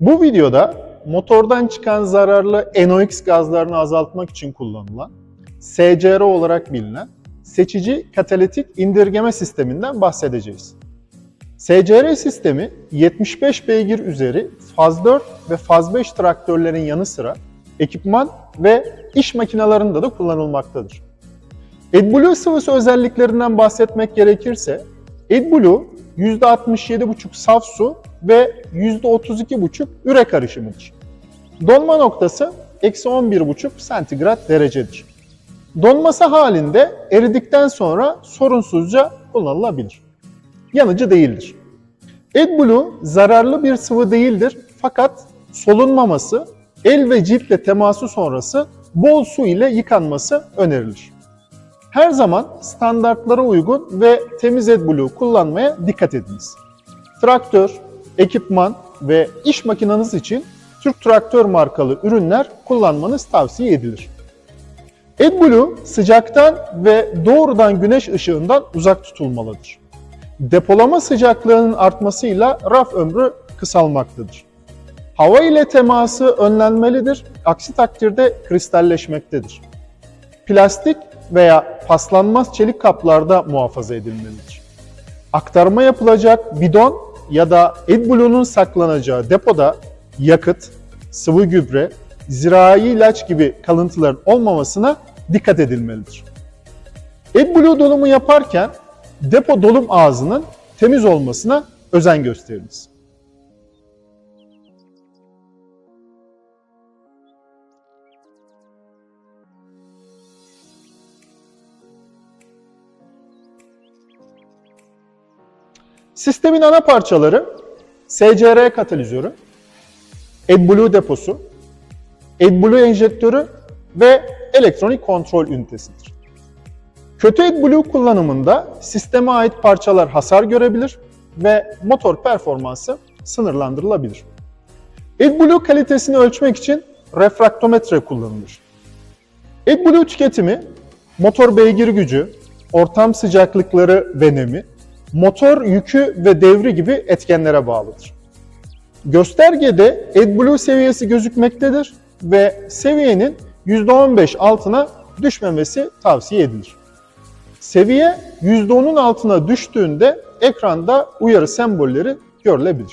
Bu videoda motordan çıkan zararlı NOx gazlarını azaltmak için kullanılan SCR olarak bilinen seçici katalitik indirgeme sisteminden bahsedeceğiz. SCR sistemi 75 beygir üzeri faz 4 ve faz 5 traktörlerin yanı sıra ekipman ve iş makinalarında da kullanılmaktadır. AdBlue sıvısı özelliklerinden bahsetmek gerekirse AdBlue %67,5 saf su ve %32,5 üre karışımıdır. Donma noktası eksi 11,5 santigrat derecedir. Donması halinde eridikten sonra sorunsuzca kullanılabilir. Yanıcı değildir. AdBlue zararlı bir sıvı değildir fakat solunmaması, el ve ciltle teması sonrası bol su ile yıkanması önerilir. Her zaman standartlara uygun ve temiz AdBlue kullanmaya dikkat ediniz. Traktör, ekipman ve iş makineniz için Türk Traktör markalı ürünler kullanmanız tavsiye edilir. AdBlue sıcaktan ve doğrudan güneş ışığından uzak tutulmalıdır. Depolama sıcaklığının artmasıyla raf ömrü kısalmaktadır. Hava ile teması önlenmelidir, aksi takdirde kristalleşmektedir. Plastik veya paslanmaz çelik kaplarda muhafaza edilmelidir. Aktarma yapılacak bidon ya da AdBlue'nun saklanacağı depoda yakıt, sıvı gübre, zirai ilaç gibi kalıntıların olmamasına dikkat edilmelidir. AdBlue dolumu yaparken depo dolum ağzının temiz olmasına özen gösteriniz. Sistemin ana parçaları SCR katalizörü, AdBlue deposu, AdBlue enjektörü ve elektronik kontrol ünitesidir. Kötü AdBlue kullanımında sisteme ait parçalar hasar görebilir ve motor performansı sınırlandırılabilir. AdBlue kalitesini ölçmek için refraktometre kullanılır. AdBlue tüketimi motor beygir gücü, ortam sıcaklıkları ve nemi, motor yükü ve devri gibi etkenlere bağlıdır. Göstergede AdBlue seviyesi gözükmektedir ve seviyenin %15 altına düşmemesi tavsiye edilir. Seviye %10'un altına düştüğünde ekranda uyarı sembolleri görülebilir.